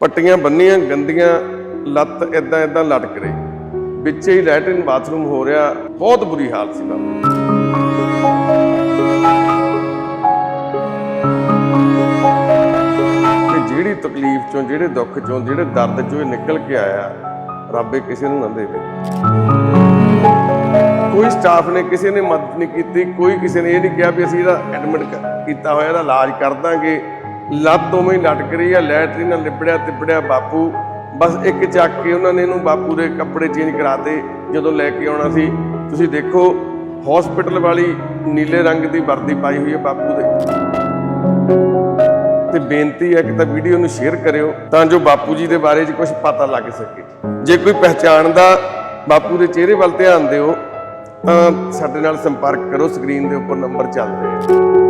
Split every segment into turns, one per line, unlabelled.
ਪੱਟੀਆਂ ਬੰਨੀਆਂ, ਗੰਦੀਆਂ, ਲੱਤ ਇਦਾਂ ਇਦਾਂ ਲਟਕ ਰਹੀ। ਵਿੱਚੇ ਹੀ ਲੈਟਰਨ ਬਾਥਰੂਮ ਹੋ ਰਿਹਾ। ਬਹੁਤ ਬੁਰੀ ਹਾਲਤ ਸੀ ਬਾਬੂ। ਤੇ ਜਿਹੜੀ ਤਕਲੀਫ ਚੋਂ, ਜਿਹੜੇ ਦੁੱਖ ਚੋਂ, ਜਿਹੜੇ ਦਰਦ ਚੋਂ ਇਹ ਨਿਕਲ ਕੇ ਆਇਆ, ਰੱਬ ਕਿਸੇ ਨੂੰ ਨਾ ਦੇਵੇ। ਕੋਈ ਸਟਾਫ ਨੇ ਕਿਸੇ ਨੇ ਮਦਦ ਨਹੀਂ ਕੀਤੀ, ਕੋਈ ਕਿਸੇ ਨੇ ਇਹ ਨਹੀਂ ਕਿਹਾ ਵੀ ਅਸੀਂ ਇਹਦਾ ਐਡਮਿਟ ਕੀਤਾ ਹੋਇਆ, ਇਹਦਾ ਇਲਾਜ ਕਰ ਦਾਂਗੇ। ਲੱਤ ਉਵੇਂ ਹੀ ਲਟਕ ਰਹੀ ਆ ਲੈਟਰੀ ਨਾਲ ਲਿਬੜਿਆ ਤਿਬੜਿਆ ਬਾਪੂ। ਬਸ ਇੱਕ ਚੱਕ ਕੇ ਉਹਨਾਂ ਨੇ ਇਹਨੂੰ ਬਾਪੂ ਦੇ ਕੱਪੜੇ ਚੇਂਜ ਕਰਾਤੇ ਜਦੋਂ ਲੈ ਕੇ ਆਉਣਾ ਸੀ, ਤੁਸੀਂ ਦੇਖੋ ਹਸਪੀਟਲ ਵਾਲੀ ਨੀਲੇ ਰੰਗ ਦੀ ਵਰਦੀ ਪਾਈ ਹੋਈ ਹੈ ਬਾਪੂ ਦੇ। ਤੇ ਬੇਨਤੀ ਹੈ ਕਿ ਤਾਂ ਵੀਡੀਓ ਨੂੰ ਸ਼ੇਅਰ ਕਰਿਓ, ਤਾਂ ਜੋ ਬਾਪੂ ਜੀ ਦੇ ਬਾਰੇ 'ਚ ਕੁਝ ਪਤਾ ਲੱਗ ਸਕੇ। ਜੇ ਕੋਈ ਪਹਿਚਾਣਦਾ ਬਾਪੂ ਦੇ ਚਿਹਰੇ ਵੱਲ ਧਿਆਨ ਦਿਓ, ਤਾਂ ਸਾਡੇ ਨਾਲ ਸੰਪਰਕ ਕਰੋ ਸਕਰੀਨ ਦੇ ਉੱਪਰ ਨੰਬਰ ਚੱਲ ਰਿਹਾ ਹੈ।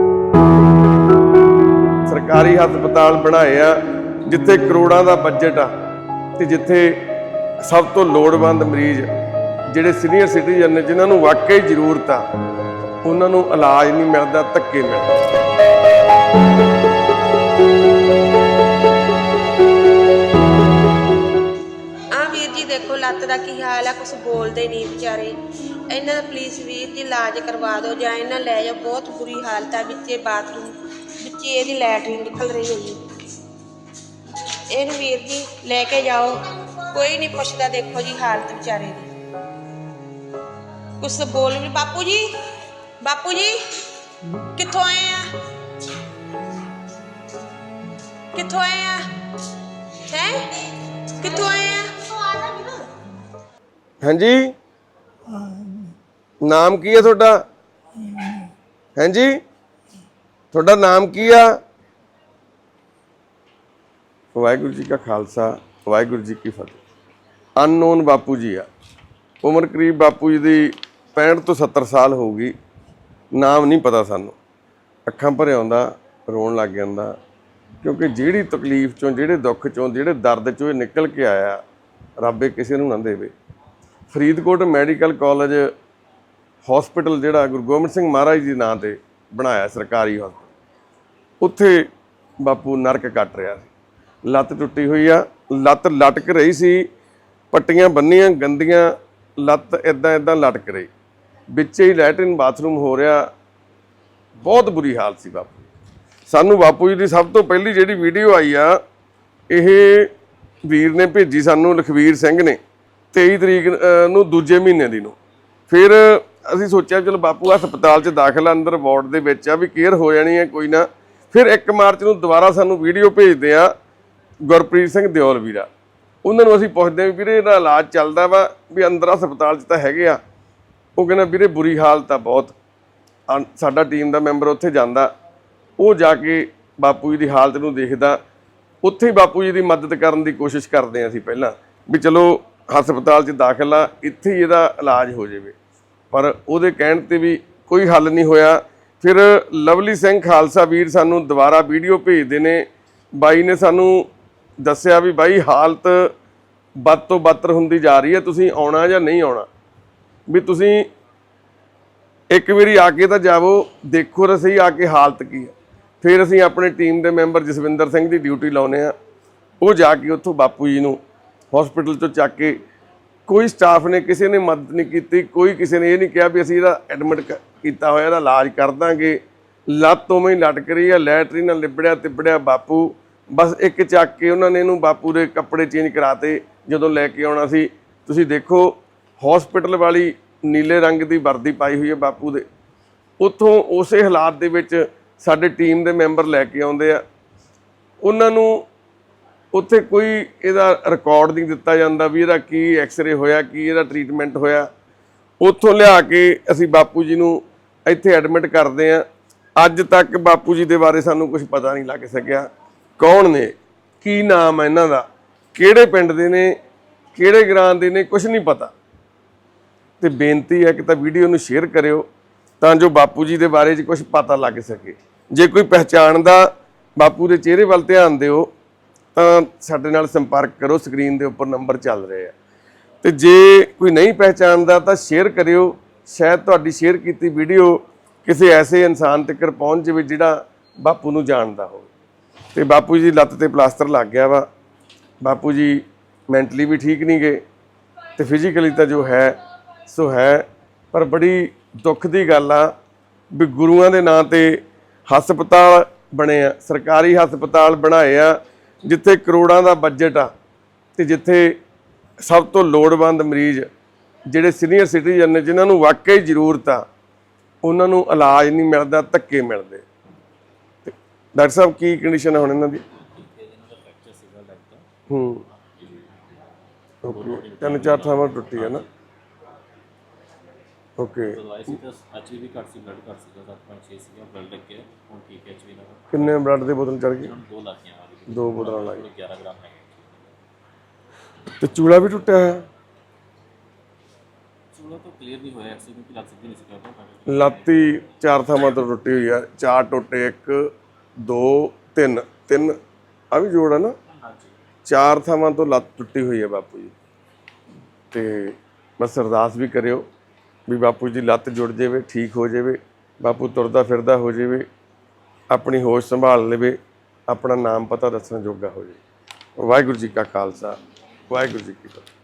ਸਰਕਾਰੀ ਹਸਪਤਾਲ ਬਣਾਏ ਆ, ਜਿੱਥੇ ਕਰੋੜਾਂ ਦਾ ਬਜਟ ਆ ਤੇ ਜਿੱਥੇ ਸਭ ਤੋਂ ਲੋੜਵੰਦ ਮਰੀਜ਼, ਜਿਹੜੇ ਸੀਨੀਅਰ ਸਿਟੀਜ਼ਨ ਨੇ, ਜਿਨ੍ਹਾਂ ਨੂੰ ਵਾਕਈ ਜ਼ਰੂਰਤ ਆ, ਉਹਨਾਂ ਨੂੰ ਇਲਾਜ ਨਹੀਂ ਮਿਲਦਾ, ਧੱਕੇ ਮਿਲਦੇ।
ਆ ਵੀਰ ਜੀ ਦੇਖੋ, ਲੱਤ ਦਾ ਕੀ ਹਾਲ ਆ? ਕੁਝ ਬੋਲਦੇ ਨਹੀਂ ਵਿਚਾਰੇ। ਇਹਨਾਂ ਦਾ ਪਲੀਜ਼ ਵੀਰ ਜੀ, ਇਲਾਜ ਕਰਵਾ ਦਿਓ ਜਾਂ ਇਹਨਾਂ ਲੈ ਜਾਓ। ਬਹੁਤ ਬੁਰੀ ਹਾਲਤ ਆ ਵਿੱਚੇ ਬਾਥਰੂਮ। ਵਿੱਚੇ ਇਹਦੀ ਲੈਟਰਿਨ ਨਿਕਲ ਰਹੀ ਹੈ ਜੀ ਇਹਨੂੰ ਵੀਰ ਜੀ ਲੈ ਕੇ ਜਾਓ। ਕੋਈ ਨਹੀਂ ਪੁੱਛਦਾ ਦੇਖੋ ਜੀ ਹਾਲਤ ਵਿਚਾਰੇ ਦੀ। ਕੁਛ ਬੋਲ ਵੀ ਬਾਪੂ ਜੀ ਬਾਪੂ ਜੀ, ਕਿੱਥੋਂ ਆਏ ਆ? ਕਿੱਥੋਂ ਆਏ ਆ? ਹੈ? ਕਿੱਥੋਂ ਆਏ ਆ?
ਹਾਂਜੀ। ਨਾਮ ਕੀ ਹੈ ਤੁਹਾਡਾ? ਹਾਂਜੀ। ਤੁਹਾਡਾ ਨਾਮ ਕੀ ਆ? ਵਾਹਿਗੁਰੂ ਜੀ ਕਾ ਖਾਲਸਾ, ਵਾਹਿਗੁਰੂ ਜੀ ਕੀ ਫਤਿਹ। ਅਨਨੋਨ ਬਾਪੂ ਜੀ ਆ। ਉਮਰ ਕਰੀਬ ਬਾਪੂ ਜੀ ਦੀ 65 ਤੋਂ 70 ਸਾਲ ਹੋਊਗੀ। ਨਾਮ ਨਹੀਂ ਪਤਾ ਸਾਨੂੰ। ਅੱਖਾਂ ਭਰੇ ਆਉਂਦਾ, ਰੋਣ ਲੱਗ ਜਾਂਦਾ। ਕਿਉਂਕਿ ਜਿਹੜੀ ਤਕਲੀਫ ਚੋਂ, ਜਿਹੜੇ ਦੁੱਖ ਚੋਂ, ਜਿਹੜੇ ਦਰਦ ਚੋਂ ਇਹ ਨਿਕਲ ਕੇ ਆਇਆ, ਰੱਬ ਕਿਸੇ ਨੂੰ ਨਾ ਦੇਵੇ। ਫਰੀਦਕੋਟ ਮੈਡੀਕਲ ਕਾਲਜ ਹਸਪੀਟਲ ਜਿਹੜਾ ਗੁਰੂ ਗੋਬਿੰਦ ਸਿੰਘ ਮਹਾਰਾਜ ਜੀ ਦੇ ਨਾਂ ਤੇ ਬਣਾਇਆ ਸਰਕਾਰੀ ਹਸਪਤਾਲ ਉੱਥੇ ਬਾਪੂ ਨਰਕ ਕੱਟ ਰਿਹਾ ਸੀ। ਲੱਤ ਟੁੱਟੀ ਹੋਈ ਆ, ਲੱਤ ਲਟਕ ਰਹੀ ਸੀ। ਪੱਟੀਆਂ ਬੰਨੀਆਂ, ਗੰਦੀਆਂ, ਲੱਤ ਇਦਾਂ ਇਦਾਂ ਲਟਕ ਰਹੀ। ਵਿੱਚ ਹੀ ਲੈਟਰਨ ਬਾਥਰੂਮ ਹੋ ਰਿਹਾ। ਬਹੁਤ ਬੁਰੀ ਹਾਲਤ ਸੀ ਬਾਪੂ। ਸਾਨੂੰ ਬਾਪੂ ਜੀ ਦੀ ਸਭ ਤੋਂ ਪਹਿਲੀ ਜਿਹੜੀ ਵੀਡੀਓ ਆਈ ਆ, ਇਹ ਵੀਰ ਨੇ ਭੇਜੀ ਸਾਨੂੰ, ਲਖਵੀਰ ਸਿੰਘ ਨੇ 23 ਤਰੀਕ ਨੂੰ ਦੂਜੇ ਮਹੀਨੇ ਦੀ ਨੂੰ। ਫਿਰ ਅਸੀਂ ਸੋਚਿਆ, ਚਲੋ ਬਾਪੂ ਹਸਪਤਾਲ 'ਚ ਦਾਖਲ ਅੰਦਰ ਵਾਰਡ ਦੇ ਵਿੱਚ ਆ, ਵੀ ਕੇਅਰ ਹੋ ਜਾਣੀ ਹੈ, ਕੋਈ ਨਾ। ਫਿਰ 1 ਮਾਰਚ ਨੂੰ ਦੁਬਾਰਾ ਸਾਨੂੰ ਵੀਡੀਓ ਭੇਜਦੇ ਆ ਗੁਰਪ੍ਰੀਤ ਸਿੰਘ ਦਿਓਲ ਵੀਰਾ। ਉਹਨਾਂ ਨੂੰ ਅਸੀਂ ਪੁੱਛਦੇ ਆ ਵੀਰੇ ਇਹਦਾ ਇਲਾਜ ਚੱਲਦਾ ਵਾ ਵੀ ਅੰਦਰ ਹਸਪਤਾਲ 'ਚ ਤਾਂ ਹੈਗੇ ਆ। ਉਹ ਕਹਿੰਦਾ ਵੀਰੇ ਬੁਰੀ ਹਾਲਤ ਆ ਬਹੁਤ। ਅਨ- ਸਾਡਾ ਟੀਮ ਦਾ ਮੈਂਬਰ ਉੱਥੇ ਜਾਂਦਾ। ਉਹ ਜਾ ਕੇ ਬਾਪੂ ਜੀ ਦੀ ਹਾਲਤ ਨੂੰ ਦੇਖਦਾ। ਉੱਥੇ ਹੀ ਬਾਪੂ ਜੀ ਦੀ ਮਦਦ ਕਰਨ ਦੀ ਕੋਸ਼ਿਸ਼ ਕਰਦੇ ਹਾਂ ਅਸੀਂ ਪਹਿਲਾਂ। ਵੀ ਚਲੋ ਹਸਪਤਾਲ 'ਚ ਦਾਖਲ ਆ, ਇੱਥੇ ਹੀ ਇਹਦਾ ਇਲਾਜ ਹੋ ਜਾਵੇ। ਪਰ ਉਹਦੇ ਕਹਿਣ ਤੇ ਵੀ ਕੋਈ ਹੱਲ ਨਹੀਂ ਹੋਇਆ। ਫਿਰ ਲਵਲੀ ਸਿੰਘ ਖਾਲਸਾ ਵੀਰ ਸਾਨੂੰ ਦੁਬਾਰਾ ਵੀਡੀਓ ਭੇਜਦੇ ਨੇ। ਬਾਈ ਨੇ ਸਾਨੂੰ ਦੱਸਿਆ ਵੀ ਬਾਈ ਹਾਲਤ ਬਦ ਤੋਂ ਬਦਤਰ ਹੁੰਦੀ ਜਾ ਰਹੀ ਹੈ, ਤੁਸੀਂ ਆਉਣਾ ਜਾਂ ਨਹੀਂ ਆਉਣਾ? ਵੀ ਤੁਸੀਂ ਇੱਕ ਵਾਰੀ ਆ ਕੇ ਤਾਂ ਜਾਵੋ, ਦੇਖੋ ਤਾਂ ਸਹੀ ਆ ਕੇ ਹਾਲਤ ਕੀ ਹੈ। ਫਿਰ ਅਸੀਂ ਆਪਣੇ ਟੀਮ ਦੇ ਮੈਂਬਰ ਜਸਵਿੰਦਰ ਸਿੰਘ ਦੀ ਡਿਊਟੀ ਲਾਉਨੇ ਆ ਉਹ ਜਾ ਕੇ ਉੱਥੋਂ ਬਾਪੂ ਜੀ ਨੂੰ ਹਸਪੀਟਲ ਤੋਂ ਚੱਕ ਕੇ ਕੋਈ ਸਟਾਫ ਨੇ ਕਿਸੇ ਨੇ ਮਦਦ ਨਹੀਂ ਕੀਤੀ, ਕੋਈ ਕਿਸੇ ਨੇ ਇਹ ਨਹੀਂ ਕਿਹਾ ਵੀ ਅਸੀਂ ਇਹਦਾ ਐਡਮਿਟ ਕੀਤਾ ਹੋਇਆ, ਇਹਦਾ ਇਲਾਜ ਕਰ ਦਾਂਗੇ। ਲੱਤ ਉਵੇਂ ਹੀ ਲਟਕ ਰਹੀ ਆ ਲੈਟਰੀ ਨਾਲ ਲਿਬੜਿਆ, ਤਿਬੜਿਆ ਬਾਪੂ। ਬਸ ਇੱਕ ਚੱਕ ਕੇ ਉਹਨਾਂ ਨੇ ਇਹਨੂੰ ਬਾਪੂ ਦੇ ਕੱਪੜੇ ਚੇਂਜ ਕਰਾਤੇ, ਜਦੋਂ ਲੈ ਕੇ ਆਉਣਾ ਸੀ। ਤੁਸੀਂ ਦੇਖੋ ਹਸਪੀਟਲ ਵਾਲੀ ਨੀਲੇ ਰੰਗ ਦੀ ਵਰਦੀ ਪਾਈ ਹੋਈ ਹੈ ਬਾਪੂ ਦੇ। ਉੱਥੋਂ ਉਸੇ ਹਾਲਾਤ ਦੇ ਵਿੱਚ ਸਾਡੇ ਟੀਮ ਦੇ ਮੈਂਬਰ ਲੈ ਕੇ ਆਉਂਦੇ ਆ। ਉਹਨਾਂ ਨੂੰ ਉੱਥੇ ਕੋਈ ਇਹਦਾ ਰਿਕਾਰਡ ਨਹੀਂ ਦਿੱਤਾ ਜਾਂਦਾ ਵੀ ਇਹਦਾ ਕੀ ਐਕਸ-ਰੇ ਹੋਇਆ, ਕੀ ਇਹਦਾ ਟ੍ਰੀਟਮੈਂਟ ਹੋਇਆ। ਉੱਥੋਂ ਲਿਆ ਕੇ ਅਸੀਂ ਬਾਪੂ ਜੀ ਨੂੰ ਇੱਥੇ ਐਡਮਿਟ ਕਰਦੇ ਆ ਅੱਜ ਤੱਕ ਬਾਪੂ ਜੀ ਦੇ ਬਾਰੇ ਸਾਨੂੰ ਕੁਝ ਪਤਾ ਨਹੀਂ ਲੱਗ ਸਕਿਆ। ਕੌਣ ਨੇ? ਕੀ ਨਾਮ ਹੈ ਇਹਨਾਂ ਦਾ? ਕਿਹੜੇ ਪਿੰਡ ਦੇ ਨੇ? ਕਿਹੜੇ ਗ੍ਰਾਂ ਦੇ ਨੇ? ਕੁਝ ਨਹੀਂ ਪਤਾ। ਤੇ ਬੇਨਤੀ ਹੈ ਕਿ ਤਾਂ ਵੀਡੀਓ ਨੂੰ ਸ਼ੇਅਰ ਕਰਿਓ, ਤਾਂ ਜੋ ਬਾਪੂ ਜੀ ਦੇ ਬਾਰੇ 'ਚ ਕੁਝ ਪਤਾ ਲੱਗ ਸਕੇ। ਜੇ ਕੋਈ ਪਹਿਚਾਣਦਾ ਬਾਪੂ ਦੇ ਚਿਹਰੇ ਵੱਲ ਧਿਆਨ ਦਿਓ ਤਾਂ ਸਾਡੇ ਨਾਲ ਸੰਪਰਕ ਕਰੋ ਸਕਰੀਨ ਦੇ ਉੱਪਰ ਨੰਬਰ ਚੱਲ ਰਹੇ ਆ। ਤੇ ਜੇ ਕੋਈ ਨਹੀਂ ਪਹਿਚਾਣਦਾ ਤਾਂ ਸ਼ੇਅਰ ਕਰਿਓ। ਸ਼ਾਇਦ ਤੁਹਾਡੀ ਸ਼ੇਅਰ ਕੀਤੀ ਵੀਡੀਓ ਕਿਸੇ ਐਸੇ ਇਨਸਾਨ ਤੱਕ ਪਹੁੰਚ ਜਾਵੇ ਜਿਹੜਾ ਬਾਪੂ ਨੂੰ ਜਾਣਦਾ ਹੋਵੇ। ਤੇ ਬਾਪੂ ਜੀ ਲੱਤ ਤੇ ਪਲਾਸਟਰ ਲੱਗ ਗਿਆ ਵਾ। ਬਾਪੂ ਜੀ ਮੈਂਟਲੀ ਵੀ ਠੀਕ ਨਹੀਂ ਗਏ। ਤੇ ਫਿਜ਼ੀਕਲੀ ਤਾਂ ਜੋ ਹੈ, ਸੋ ਹੈ। ਪਰ ਬੜੀ ਦੁੱਖ ਦੀ ਗੱਲ ਆ ਵੀ ਗੁਰੂਆਂ ਦੇ ਨਾਂ ਤੇ ਹਸਪਤਾਲ ਬਣੇ ਆ, ਸਰਕਾਰੀ ਹਸਪਤਾਲ ਬਣਾਏ ਆ। ਜਿੱਥੇ ਕਰੋੜਾਂ ਦਾ ਬਜਟ ਆ ਤੇ ਜਿੱਥੇ ਸਭ ਤੋਂ ਲੋੜਵੰਦ ਮਰੀਜ਼, ਜਿਹੜੇ ਸੀਨੀਅਰ ਸਿਟੀਜ਼ਨ ਨੇ, ਜਿਨ੍ਹਾਂ ਨੂੰ ਵਾਕਈ ਜ਼ਰੂਰਤ ਆ, ਉਹਨਾਂ ਨੂੰ ਇਲਾਜ ਨਹੀਂ ਮਿਲਦਾ, ਧੱਕੇ ਮਿਲਦੇ। ਤੇ ਡਾਕਟਰ ਸਾਹਿਬ, ਕੀ ਕੰਡੀਸ਼ਨ ਹੈ ਹੁਣ ਇਹਨਾਂ ਦੀ? ਹੂੰ। ਤਿੰਨ ਚਾਰ ਥਾਵਾਂ ਟੁੱਟੀ ਹੈ ਨਾ। ਓਕੇ
ਦਵਾਈ ਸੀ ਤਾਂ ਐਚਵੀ ਵੀ ਘੱਟ ਸੀ ਬਲੱਡ ਘੱਟ ਸੀਗਾ 7.6 ਸੀਗਾ ਬਲੱਡ ਲੱਗਿਆ ਹੁਣ ਠੀਕ ਹੈ ਐਚਵੀ ਨਾਲ
ਕਿੰਨੇ ਬਲੱਡ ਦੇ ਬੋਤਲ ਚੜ ਗਈ
ਹੁਣ 2 ਲੱਖੀਆਂ ਆ ਗਈ
ਦੋ ਬੋਤਲਾਂ ਲੱਗ
11 ਗ੍ਰਾਮ ਹੈ।
ਤੇ ਚੂੜਾ ਵੀ ਟੁੱਟਿਆ ਹੋਇਆ?
ਚੂੜਾ ਤਾਂ ਕਲੀਅਰ ਨਹੀਂ ਹੋਇਆ ਐਕਚੁਅਲੀ ਕਿਉਂਕਿ ਲੱਗ ਸਿੱਧੀ ਨਹੀਂ ਸੀ ਕਰਦਾ
ਲਾਤੀ ਚਾਰ ਥਾਵਾਂ ਤੋਂ ਟੁੱਟੀ ਹੋਈ ਆ। ਚਾਰ ਟੁੱਟੇ ਇੱਕ ਦੋ ਤਿੰਨ। ਤਿੰਨ ਆ ਵੀ ਜੋੜ ਆ ਨਾ?
ਹਾਂਜੀ।
ਚਾਰ ਥਾਵਾਂ ਤੋਂ ਲੱਤ ਟੁੱਟੀ ਹੋਈ ਹੈ ਬਾਪੂ ਜੀ। ਤੇ ਬਸ ਅਰਦਾਸ ਵੀ ਕਰਿਓ। ਵੀ ਬਾਪੂ ਜੀ ਲੱਤ ਜੁੜ ਜਾਵੇ, ਠੀਕ ਹੋ ਜਾਵੇ, ਬਾਪੂ ਤੁਰਦਾ ਫਿਰਦਾ ਹੋ ਜਾਵੇ, ਆਪਣੀ ਹੋਸ਼ ਸੰਭਾਲ ਲਵੇ, ਆਪਣਾ ਨਾਮ ਪਤਾ ਦੱਸਣ ਜੋਗਾ ਹੋ ਜਾਵੇ। ਵਾਹਿਗੁਰੂ ਜੀ ਕਾ ਖਾਲਸਾ, ਵਾਹਿਗੁਰੂ ਜੀ ਕੀ ਫਤਿਹ।